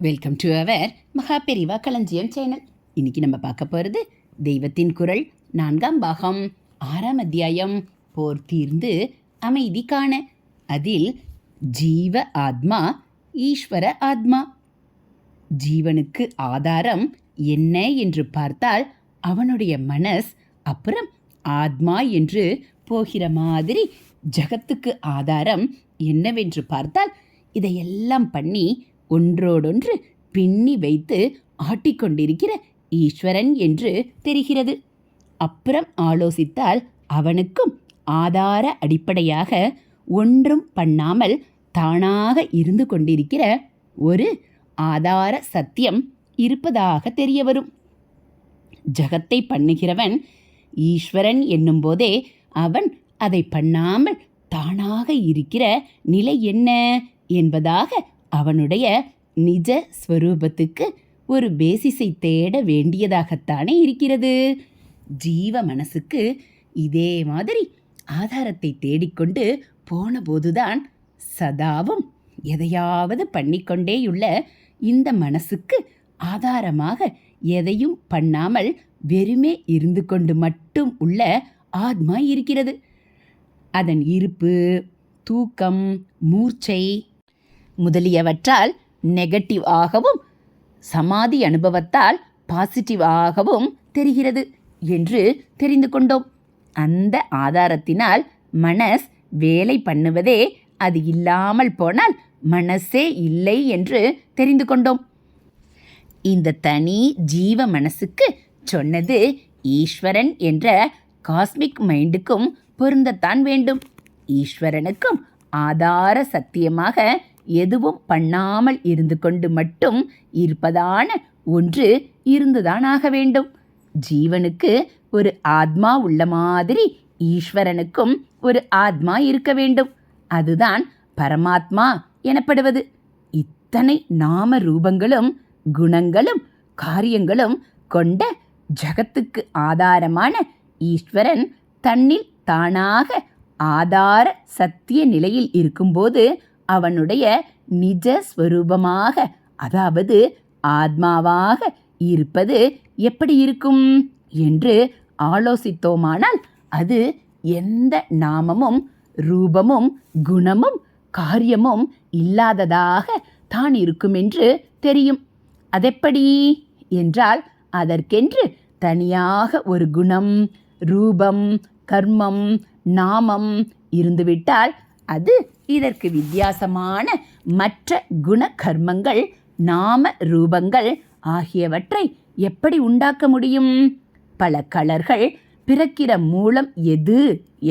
Welcome to our மகா பெரிவா களஞ்சியம் channel இன்னைக்கு நம்ம பார்க்க போகிறது தெய்வத்தின் குரல் நான்காம் பாகம் ஆறாம் அத்தியாயம். போர் தீர்ந்து அமைதி காண. அதில் ஜீவ ஆத்மா ஈஸ்வர ஆத்மா. ஜீவனுக்கு ஆதாரம் என்ன என்று பார்த்தால் அவனுடைய மனஸ் அப்புறம் ஆத்மா என்று போகிற மாதிரி ஜகத்துக்கு ஆதாரம் என்னவென்று பார்த்தால் இதையெல்லாம் பண்ணி ஒன்றோடொன்று பின்னி வைத்து ஆட்டிக்கொண்டிருக்கிற ஈஸ்வரன் என்று தெரிகிறது. அப்புறம் ஆலோசித்தால் அவனுக்கும் ஆதார அடிப்படையாக ஒன்றும் பண்ணாமல் தானாக இருந்து கொண்டிருக்கிற ஒரு ஆதார சத்தியம் இருப்பதாக தெரிய வரும். ஜகத்தை பண்ணுகிறவன் ஈஸ்வரன் என்னும்போதே அவன் அதை பண்ணாமல் தானாக இருக்கிற நிலை என்ன என்பதாக அவனுடைய நிஜ ஸ்வரூபத்துக்கு ஒரு பேசிஸை தேட வேண்டியதாகத்தானே இருக்கிறது. ஜீவ மனசுக்கு இதே மாதிரி ஆதாரத்தை தேடிக்கொண்டு போன போதுதான் சதாவும் எதையாவது பண்ணிக்கொண்டேயுள்ள இந்த மனசுக்கு ஆதாரமாக எதையும் பண்ணாமல் வெறுமே இருந்து கொண்டு மட்டும் உள்ள ஆத்மா இருக்கிறது. அதன் இருப்பு தூக்கம் மூர்ச்சை முதலியவற்றால் நெகட்டிவ் ஆகவும் சமாதி அனுபவத்தால் பாசிட்டிவ் ஆகவும் தெரிகிறது என்று தெரிந்து கொண்டோம். அந்த ஆதாரத்தினால் மனஸ் வேலை பண்ணுவதே அது இல்லாமல் போனால் மனசே இல்லை என்று தெரிந்து கொண்டோம். இந்த தனி ஜீவ மனசுக்கு சொன்னது ஈஸ்வரன் என்ற காஸ்மிக் மைண்டுக்கும் பொருந்தத்தான் வேண்டும். ஈஸ்வரனுக்கும் ஆதார சத்தியமாக எதுவும் பண்ணாமல் இருந்து கொண்டு மட்டும் இருப்பதான ஒன்று இருந்துதான் ஆக வேண்டும். ஜீவனுக்கு ஒரு ஆத்மா உள்ள மாதிரி ஈஸ்வரனுக்கும் ஒரு ஆத்மா இருக்க வேண்டும். அதுதான் பரமாத்மா எனப்படுவது. இத்தனை நாம ரூபங்களும் குணங்களும் காரியங்களும் கொண்ட ஜகத்துக்கு ஆதாரமான ஈஸ்வரன் தன்னில் தானாக ஆதார சத்திய நிலையில் இருக்கும்போது அவனுடைய நிஜ ஸ்வரூபமாக அதாவது ஆத்மாவாக இருப்பது எப்படி இருக்கும் என்று ஆலோசித்தோமானால் அது எந்த நாமமும் ரூபமும் குணமும் காரியமும் இல்லாததாக தான் இருக்கும் என்று தெரியும். அதெப்படி என்றால் அதற்கென்று தனியாக ஒரு குணம் ரூபம் கர்மம் நாமம் இருந்துவிட்டால் அது இதற்கு வித்தியாசமான மற்ற குண கர்மங்கள் நாம ரூபங்கள் ஆகியவற்றை எப்படி உண்டாக்க முடியும்? பல கலர்கள் பிறக்கிற மூலம் எது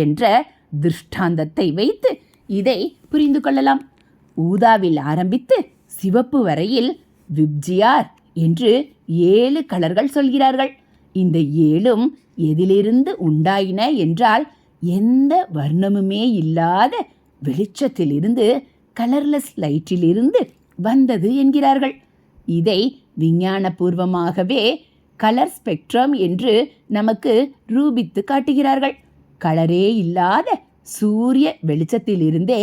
என்ற திருஷ்டாந்தத்தை வைத்து இதை புரிந்து கொள்ளலாம். ஊதாவில் ஆரம்பித்து சிவப்பு வரையில் விப்ஜியார் என்று ஏழு கலர்கள் சொல்கிறார்கள். இந்த ஏழும் எதிலிருந்து உண்டாயின என்றால் எந்த வர்ணமுமே இல்லாத வெளிச்சத்திலிருந்து கலர்லெஸ் லைட்டிலிருந்து வந்தது என்கிறார்கள். இதை விஞ்ஞானபூர்வமாகவே கலர் ஸ்பெக்ட்ரம் என்று நமக்கு ரூபித்து காட்டுகிறார்கள். கலரே இல்லாத சூரிய வெளிச்சத்திலிருந்தே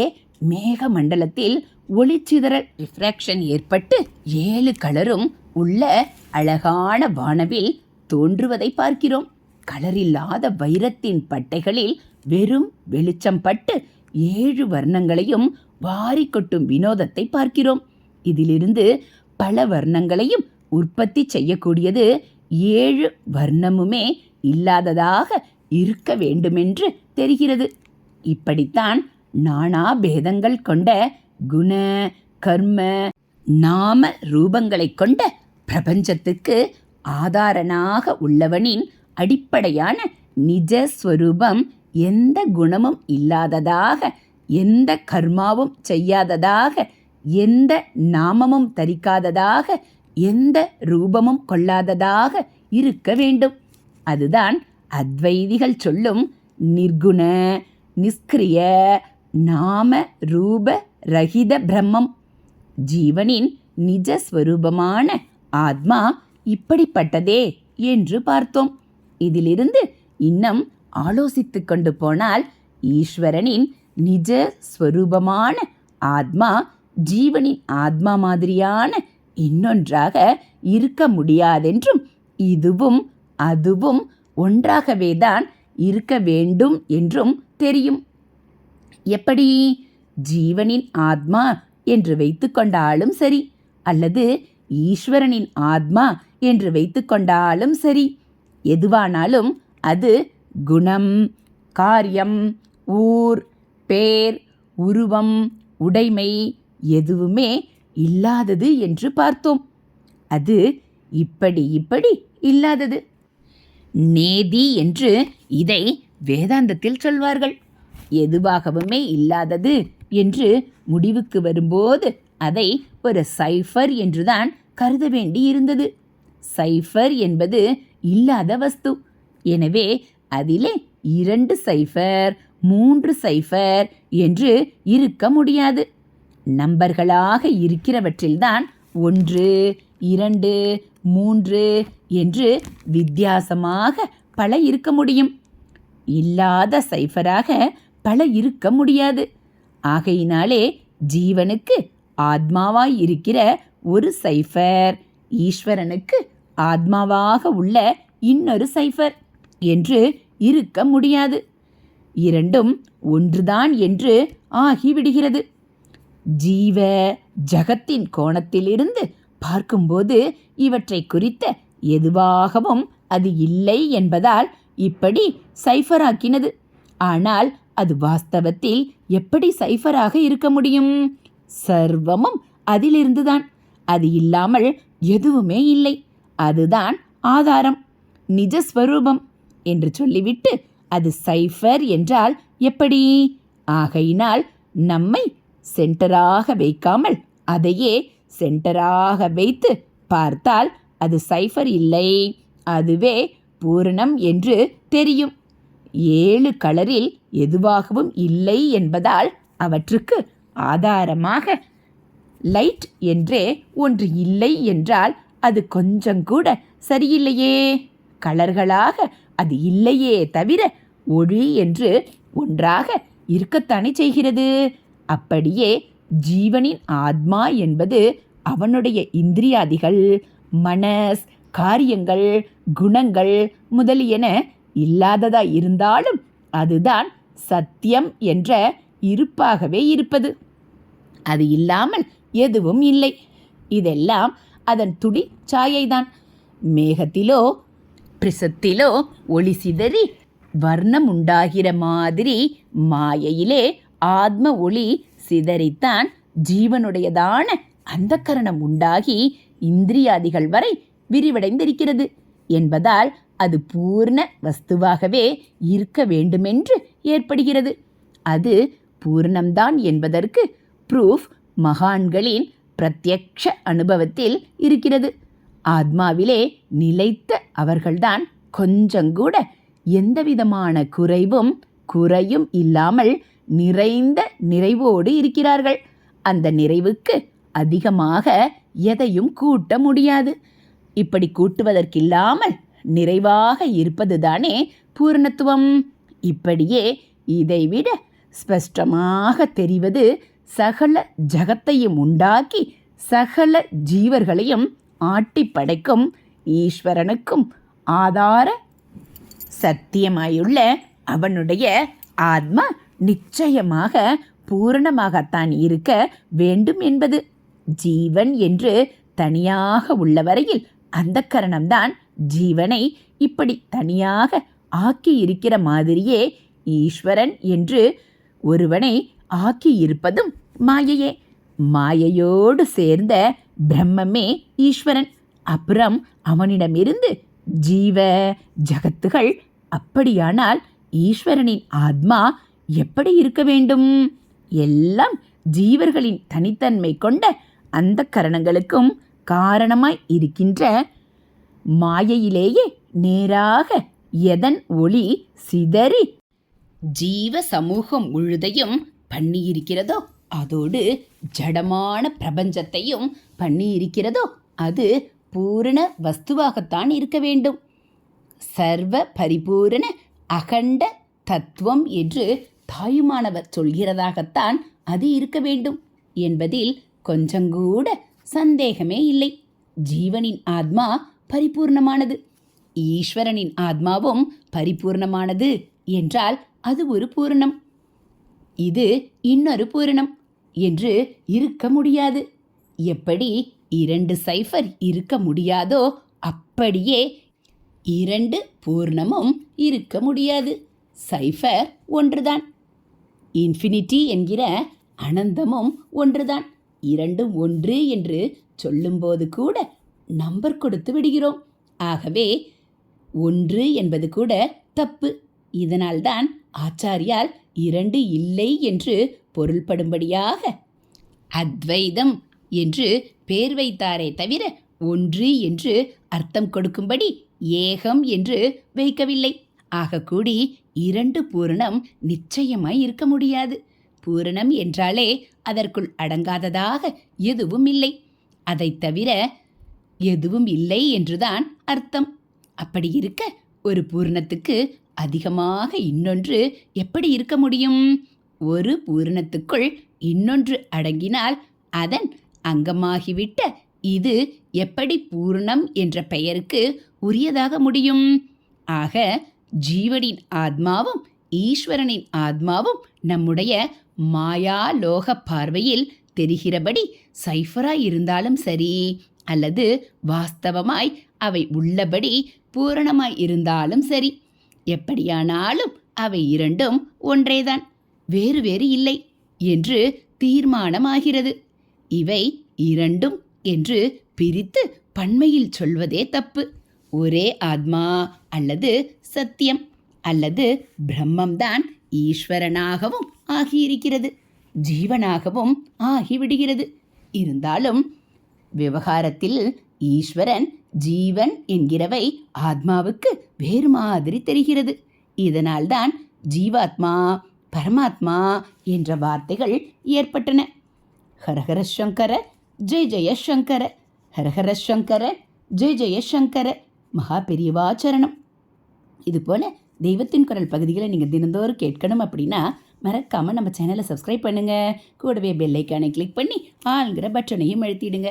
மேகமண்டலத்தில் ஒளிச்சிதறல் ரிஃப்ராக்ஷன் ஏற்பட்டு ஏழு கலரும் உள்ள அழகான வானவில் தோன்றுவதை பார்க்கிறோம். கலரில்லாத வைரத்தின் பட்டைகளில் வெறும் வெளிச்சம் பட்டு ஏழு வர்ணங்களையும் வாரி கொட்டும் வினோதத்தை பார்க்கிறோம். இதிலிருந்து பல வர்ணங்களையும் உற்பத்தி செய்யக்கூடியது ஏழு வர்ணமுமே இல்லாததாக இருக்க வேண்டுமென்று தெரிகிறது. இப்படித்தான் நானா பேதங்கள் கொண்ட குண கர்ம நாம ரூபங்களைக் கொண்ட பிரபஞ்சத்துக்கு ஆதாரனாக உள்ளவனின் அடிப்படையான நிஜஸ்வரூபம் எந்த குணமும் இல்லாததாக எந்த கர்மாவும் செய்யாததாக எந்த நாமமும் தரிக்காததாக எந்த ரூபமும் கொள்ளாததாக இருக்க வேண்டும். அதுதான் அத்வைதிகள் சொல்லும் நிர்குண நிஷ்கிரிய நாம ரூப ரகித பிரம்மம். ஜீவனின் நிஜஸ்வரூபமான ஆத்மா இப்படிப்பட்டதே என்று பார்த்தோம். இதிலிருந்து இன்னும் ஆலோசித்து கொண்டு போனால் ஈஸ்வரனின் நிஜ ஸ்வரூபமான ஆத்மா ஜீவனின் ஆத்மா மாதிரியான இன்னொன்றாக இருக்க முடியாதென்றும் இதுவும் அதுவும் ஒன்றாகவே தான் இருக்க வேண்டும் என்றும் தெரியும். எப்படி? ஜீவனின் ஆத்மா என்று வைத்துக்கொண்டாலும் சரி அல்லது ஈஸ்வரனின் ஆத்மா என்று வைத்துக்கொண்டாலும் சரி. எதுவானாலும் அது குணம் காரியம் ஊர் பேர் உருவம் உடைமை எதுவுமே இல்லாதது என்று பார்த்தோம். அது இப்படி இப்படி இல்லாதது. நேதி என்று இதை வேதாந்தத்தில் சொல்வார்கள். எதுவாகவுமே இல்லாதது என்று முடிவுக்கு வரும்போது அதை ஒரு சைஃபர் என்றுதான் கருத வேண்டி இருந்தது சைஃபர் என்பது இல்லாத வஸ்து. எனவே அதிலே இரண்டு சைஃபர் மூன்று சைஃபர் என்று இருக்க முடியாது. நம்பர்களாக இருக்கிறவற்றில்தான் ஒன்று இரண்டு மூன்று என்று வித்தியாசமாக பல இருக்க முடியும். இல்லாத சைஃபராக பல இருக்க முடியாது. ஆகையினாலே ஜீவனுக்கு ஆத்மாவாய் இருக்கிற ஒரு சைஃபர் ஈஸ்வரனுக்கு ஆத்மாவாக உள்ள இன்னொரு சைஃபர். என்று இருக்க முடியாது. இரண்டும் ஒன்றுதான் என்று ஆகிவிடுகிறது. ஜீவ ஜகத்தின் கோணத்திலிருந்து பார்க்கும்போது இவற்றை குறித்த எதுவாகவும் அது இல்லை என்பதால் இப்படி சைஃபராக்கினது. ஆனால் அது வாஸ்தவத்தில் எப்படி சைஃபராக இருக்க முடியும்? சர்வமும் அதிலிருந்துதான். அது இல்லாமல் எதுவுமே இல்லை. அதுதான் ஆதாரம். நிஜஸ்வரூபம். என்று சொல்லிவிட்டு அது சைஃபர் என்றால் எப்படி? ஆகையினால் நம்மை சென்டராக வைக்காமல் அதையே சென்டராக வைத்து பார்த்தால் அது சைஃபர் இல்லை. அதுவே பூரணம் என்று தெரியும். ஏழு கலரில் எதுவாகவும் இல்லை என்பதால் அவற்றுக்கு ஆதாரமாக லைட் என்றே ஒன்று இல்லை என்றால் அது கொஞ்சம் கூட சரியில்லையே. கலர்களாக அது இல்லையே தவிர ஒளி என்று ஒன்றாக இருக்கத்தானே செய்கிறது? அப்படியே ஜீவனின் ஆத்மா என்பது அவனுடைய இந்திரியாதிகள் மனஸ் காரியங்கள் குணங்கள் முதலியன இல்லாததா இருந்தாலும் அதுதான் சத்தியம் என்ற இருப்பாகவே இருப்பது. அது இல்லாமல் எதுவும் இல்லை. இதெல்லாம் அதன் துடி சாயைதான் மேகத்திலோ பிரிசத்திலோ ஒளி சிதறி வர்ணம் உண்டாகிற மாதிரி மாயையிலே ஆத்ம ஒளி சிதறித்தான் ஜீவனுடையதான அந்த கரணம் உண்டாகி இந்திரியாதிகள் வரை விரிவடைந்திருக்கிறது என்பதால் அது பூர்ண வஸ்துவாகவே இருக்க வேண்டுமென்று ஏற்படுகிறது. அது பூர்ணம்தான் என்பதற்கு ப்ரூஃப் மகான்களின் பிரத்யக்ஷ அனுபவத்தில் இருக்கிறது. ஆத்மாவிலே நிலைத்த அவர்கள்தான் கொஞ்சங்கூட எந்தவிதமான குறைவும் குறையும் இல்லாமல் நிறைந்த நிறைவோடு இருக்கிறார்கள். அந்த நிறைவுக்கு அதிகமாக எதையும் கூட்ட முடியாது. இப்படி கூட்டுவதற்கில்லாமல் நிறைவாக இருப்பதுதானே பூரணத்துவம். இப்படியே இதைவிட ஸ்பஷ்டமாக தெரிவது சகல ஜகத்தையும் உண்டாக்கி சகல ஜீவர்களையும் ஆட்டி படைக்கும் ஈஸ்வரனுக்கும் ஆதார சத்தியமாயுள்ள அவனுடைய ஆத்மா நிச்சயமாக பூரணமாகத்தான் இருக்க வேண்டும் என்பது ஜீவன் என்று தனியாக உள்ள வரையில் அந்த கரணம்தான் ஜீவனை இப்படி தனியாக ஆக்கி இருக்கிற மாதிரியே ஈஸ்வரன் என்று ஒருவனை ஆக்கி இருப்பதும் மாயையே. மாயையோடு சேர்ந்த பிரம்மமே ஈஸ்வரன். அப்புறம் அவனிடமிருந்து ஜீவ ஜகத்துகள். அப்படியானால் ஈஸ்வரனின் ஆத்மா எப்படி இருக்க வேண்டும்? எல்லாம் ஜீவர்களின் தனித்தன்மை கொண்ட அந்த கரணங்களுக்கும் காரணமாய் இருக்கின்ற மாயையிலேயே நேராக எதன் ஒளி சிதறி ஜீவ சமூகம் முழுதையும் பண்ணியிருக்கிறதோ? அதோடு ஜடமான பிரபஞ்சத்தையும் பண்ணியிருக்கிறதோ அது பூரண வஸ்துவாகத்தான் இருக்க வேண்டும். சர்வ பரிபூரண அகண்ட தத்துவம் என்று தாயுமானவர் சொல்கிறதாகத்தான் அது இருக்க வேண்டும் என்பதில் கொஞ்சங்கூட சந்தேகமே இல்லை. ஜீவனின் ஆத்மா பரிபூர்ணமானது. ஈஸ்வரனின் ஆத்மாவும் பரிபூர்ணமானது என்றால் அது ஒரு பூரணம். இது இன்னொரு பூரணம் என்று இருக்க முடியாது. எப்படி இரண்டு சைஃபர் இருக்க முடியாதோ அப்படியே இரண்டு பூர்ணமும் இருக்க முடியாது. சைஃபர் ஒன்றுதான். இன்ஃபினிட்டி என்கிற அனந்தமும் ஒன்றுதான். இரண்டும் ஒன்று என்று சொல்லும்போது கூட நம்பர் கொடுத்து விடுகிறோம். ஆகவே ஒன்று என்பது கூட தப்பு. இதனால்தான் ஆச்சாரியால் இரண்டு இல்லை என்று பொருள்படும்படியாக. அத்வைதம் என்று பேர் வைத்தாரே தவிர ஒன்று என்று அர்த்தம் கொடுக்கும்படி ஏகம் என்று வைக்கவில்லை. ஆகக்கூடி இரண்டு பூரணம் நிச்சயமாய் இருக்க முடியாது. பூரணம் என்றாலே அதற்குள் அடங்காததாக எதுவும் இல்லை. அதைத் தவிர எதுவும் இல்லை என்றுதான் அர்த்தம். அப்படி இருக்க ஒரு பூரணத்துக்கு அதிகமாக இன்னொன்று எப்படி இருக்க முடியும்? ஒரு பூரணத்துக்குள் இன்னொன்று அடங்கினால் அதன் அங்கமாகிவிட்ட இது எப்படி பூர்ணம் என்ற பெயருக்கு உரியதாக முடியும்? ஆக ஜீவனின் ஆத்மாவும் ஈஸ்வரனின் ஆத்மாவும் நம்முடைய மாயாலோக பார்வையில் தெரிகிறபடி சைஃபராய் இருந்தாலும் சரி அல்லது வாஸ்தவமாய் அவை உள்ளபடி பூரணமாய் இருந்தாலும் சரி எப்படியானாலும் அவை இரண்டும் ஒன்றேதான். வேறு வேறு இல்லை என்று தீர்மானமாகிறது. இவை இரண்டும் என்று பிரித்து பன்மையில் சொல்வதே தப்பு. ஒரே ஆத்மா அல்லது சத்தியம் அல்லது பிரம்மம்தான் ஈஸ்வரனாகவும் ஆகியிருக்கிறது. ஜீவனாகவும் ஆகிவிடுகிறது. இருந்தாலும் விவகாரத்தில் ஈஸ்வரன் ஜீவன் என்கிறவை ஆத்மாவுக்கு வேறு மாதிரி தெரிகிறது. இதனால்தான் ஜீவாத்மா பரமாத்மா என்ற வார்த்தைகள் ஏற்பட்டன. ஹரஹர சங்கர ஜெய் ஜெயசங்கர ஹரஹர சங்கர ஜெய் ஜெயசங்கர மகா பெரியவாச்சரணம் இதுபோல் தெய்வத்தின் குரல் பகுதிகளை நீங்கள் தினந்தோறும் கேட்கணும் அப்படின்னா மறக்காமல் நம்ம சேனலை சப்ஸ்கிரைப் பண்ணுங்கள் கூடவே பெல்லைக்கானை கிளிக் பண்ணி ஆளுங்கிற பட்டனையும் எழுத்திடுங்க